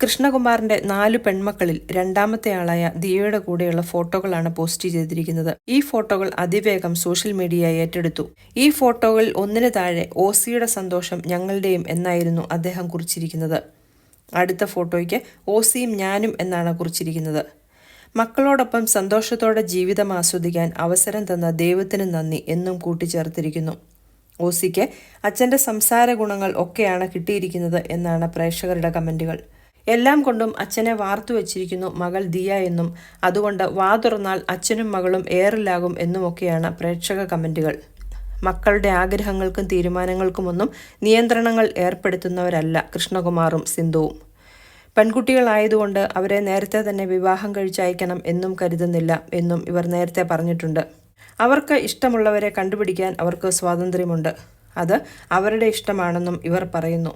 കൃഷ്ണകുമാറിന്റെ നാലു പെൺമക്കളിൽ രണ്ടാമത്തെ ആളായ ദിയയുടെ കൂടെയുള്ള ഫോട്ടോകളാണ് പോസ്റ്റ് ചെയ്തിരിക്കുന്നത്. ഈ ഫോട്ടോകൾ അതിവേഗം സോഷ്യൽ മീഡിയ ഏറ്റെടുത്തു. ഈ ഫോട്ടോകളിൽ ഒന്നിന് താഴെ ഓസിയുടെ സന്തോഷം ഞങ്ങളുടെയും എന്നായിരുന്നു അദ്ദേഹം കുറിച്ചിരിക്കുന്നത്. അടുത്ത ഫോട്ടോയ്ക്ക് ഓസിയും ഞാനും എന്നാണ് കുറിച്ചിരിക്കുന്നത്. മക്കളോടൊപ്പം സന്തോഷത്തോടെ ജീവിതം ആസ്വദിക്കാൻ അവസരം തന്ന ദൈവത്തിന് നന്ദി എന്നും കൂട്ടിച്ചേർത്തിരിക്കുന്നു. ഓസിക്ക് അച്ഛന്റെ സംസാര ഗുണങ്ങൾ ഒക്കെയാണ് കിട്ടിയിരിക്കുന്നത് എന്നാണ് പ്രേക്ഷകരുടെ കമന്റുകൾ എല്ലാം കൊണ്ടും അച്ഛനെ വാർത്തു വച്ചിരിക്കുന്നു മകൾ ദിയ എന്നും. അതുകൊണ്ട് വാ തുറന്നാൽ അച്ഛനും മകളും ഏറിലാകും എന്നുമൊക്കെയാണ് പ്രേക്ഷക കമന്റുകൾ മക്കളുടെ ആഗ്രഹങ്ങൾക്കും തീരുമാനങ്ങൾക്കുമൊന്നും നിയന്ത്രണങ്ങൾ ഏർപ്പെടുത്തുന്നവരല്ല കൃഷ്ണകുമാറും സിന്ധുവും. പെൺകുട്ടികളായതുകൊണ്ട് അവരെ നേരത്തെ തന്നെ വിവാഹം കഴിച്ചയക്കണം എന്നും കരുതുന്നില്ല എന്നും ഇവർ നേരത്തെ പറഞ്ഞിട്ടുണ്ട്. അവർക്ക് ഇഷ്ടമുള്ളവരെ കണ്ടുപിടിക്കാൻ അവർക്ക് സ്വാതന്ത്ര്യമുണ്ട്. അത് അവരുടെ ഇഷ്ടമാണെന്നും ഇവർ പറയുന്നു.